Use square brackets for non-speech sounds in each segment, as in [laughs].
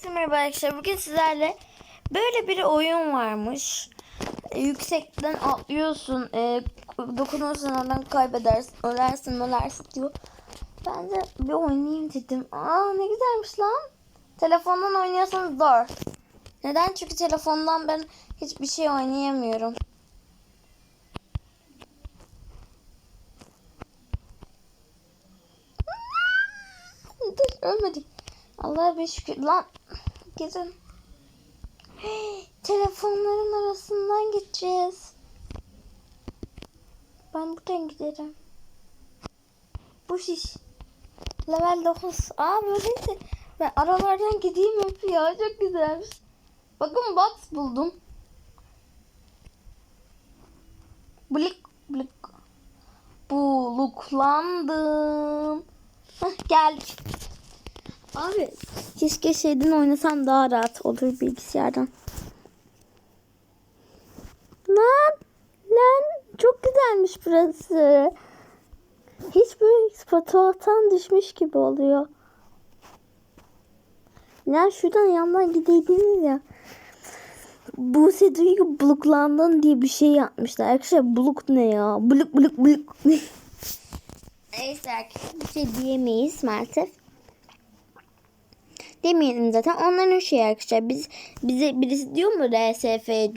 Herkese merhaba arkadaşlar. Bugün sizlerle böyle bir oyun varmış. E, yüksekten atlıyorsun. E, dokunursan oradan kaybedersin. Ölersin ölersin diyor. Ben de bir oynayayım dedim. Aa ne güzelmiş lan. Telefondan oynuyorsanız zor. Neden? Çünkü telefondan ben hiçbir şey oynayamıyorum. Ölmedik. Allah'a bir şükür. Lan gidin. [gasps] Telefonların arasından geçeceğiz. Ben buradan giderim. Bu şiş. Level 9. Aa böyleyse. Ben aralardan gideyim hep ya. Çok güzelmiş. Bakın box buldum. Blik blik. Buluklandım. Hah, geldik. Abi keşke şeyden oynasam daha rahat olur bilgisayardan. Lan lan çok güzelmiş burası. Hiç böyle fotoğraftan düşmüş gibi oluyor. Ya şuradan yandan gideydiniz ya. Buse Duygu buluklandın diye bir şey yapmışlar. Arkadaşlar buluk ne ya? Buluk buluk buluk. Neyse arkadaşlar bir şey diyemeyiz maalesef. Demeyelim zaten. Onların şey arkadaşlar. Biz, bize birisi diyor mu RSFC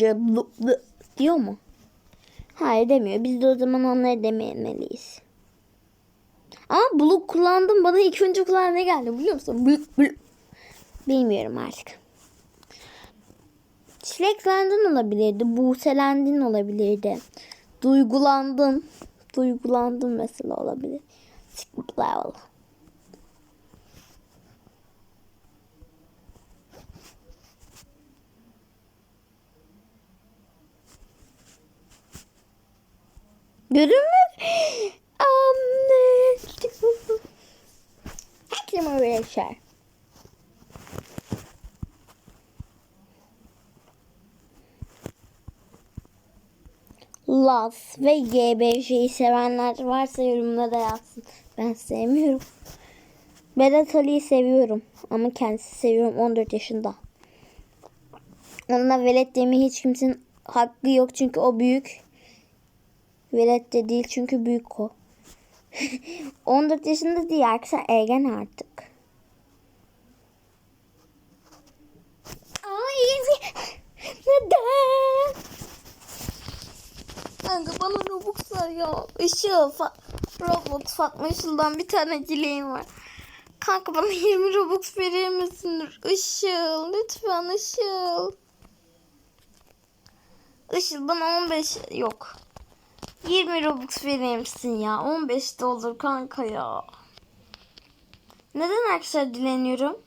diyor mu? Hayır demiyor. Biz de o zaman onları dememeliyiz. Ama blue kullandım. Bana ilk önce kulağına ne geldi biliyor musun? Blue, blue. Bilmiyorum artık. Çileklendin olabilirdi. Buselendin olabilirdi. Duygulandın. Duygulandın mesela olabilir. Level. Görünmez. Anne. Herkese arkadaşlar. Laz ve GBJ'yi sevenler varsa yorumlara yazsın. Ben sevmiyorum. Berat Ali'yi seviyorum. Ama kendisi seviyorum 14 yaşında. Onunla velet demeye hiç kimsenin hakkı yok çünkü o büyük. Velet de değil çünkü büyük o. [laughs] 14 yaşında değil arkadaşlar ergen artık. Ay neden? Kanka bana Robux var ya. Işıl fa Roblox Fatma Işıl'dan bir tane dileğim var. Kanka bana [laughs] 20 Robux verir misin? Işıl lütfen Işıl. Işıl bana 15 yok. 20 Robux verir misin ya? 15 de olur kanka ya. Neden arkadaşlar dileniyorum?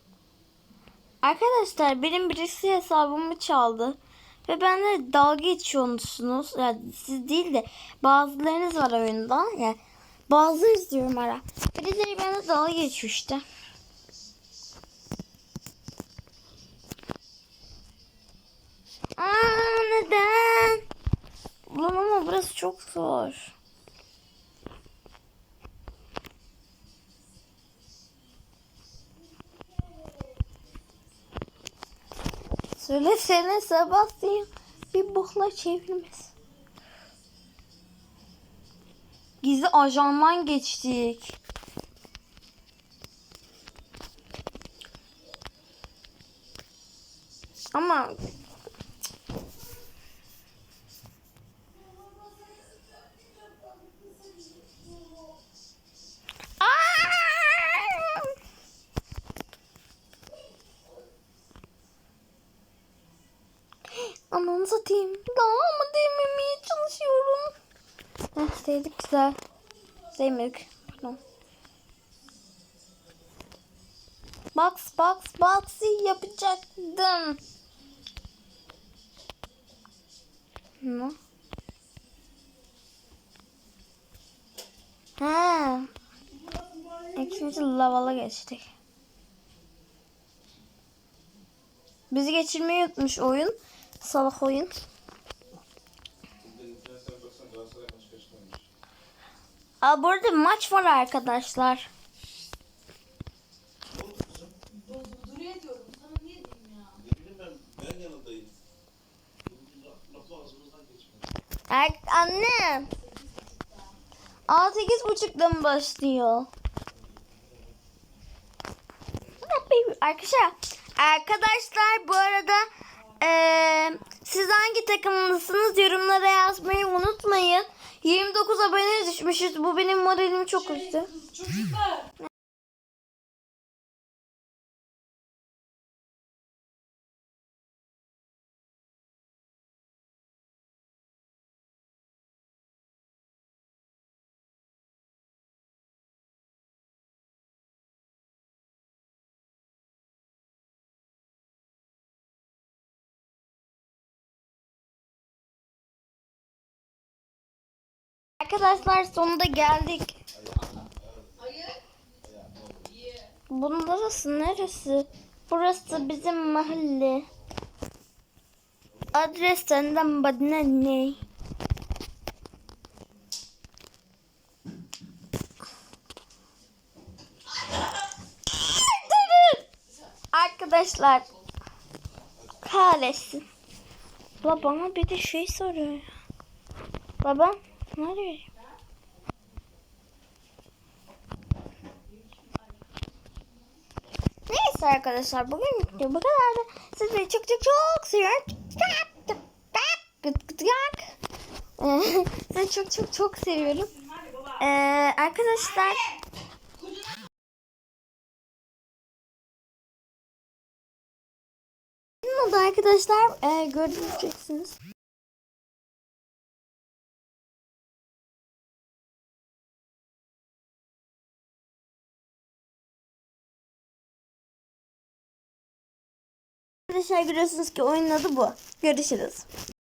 Arkadaşlar benim birisi hesabımı çaldı. Ve benimle dalga geçiyorsunuz. Yani siz değil de bazılarınız var oyunda. Yani bazıları diyorum ara. Birileri benimle dalga geçiyor işte. Çok zor. Söylesene Sebastian bir bokla çevirmez. Gizli ajandan geçtik. Ama Aa! Ananı satayım. Daha ama değmemeye çalışıyorum. Heh değdik güzel. Değmedik. Pardon. Box box boxy yapacaktım. Ne? Ha. İkinci lavala geçtik. Bizi geçirmeyi unutmuş oyun. Salak oyun. Aa, bu arada maç var arkadaşlar. Er anne. 6.30'da mı başlıyor? Arkadaşlar, arkadaşlar bu arada eee, siz hangi takımlısınız yorumlara yazmayı unutmayın. 29 abone düşmüşüz. Bu benim moralimi çok üzdü. Çocuklar. Arkadaşlar sonunda geldik. Bunun neresi? Burası bizim mahalle. Adres senden bana ne? Arkadaşlar kahretsin. Baba bana bir de şey soruyor. ya. Baba ne arıyor? Neyse arkadaşlar bugün video bu kadardı. Sizleri çok çok çok seviyorum. Ee, [laughs] Sizi çok çok çok seviyorum. Ee, arkadaşlar ne oldu arkadaşlar? Ee, göreceksiniz. Arkadaşlar görüyorsunuz ki oyunun adı bu. Görüşürüz.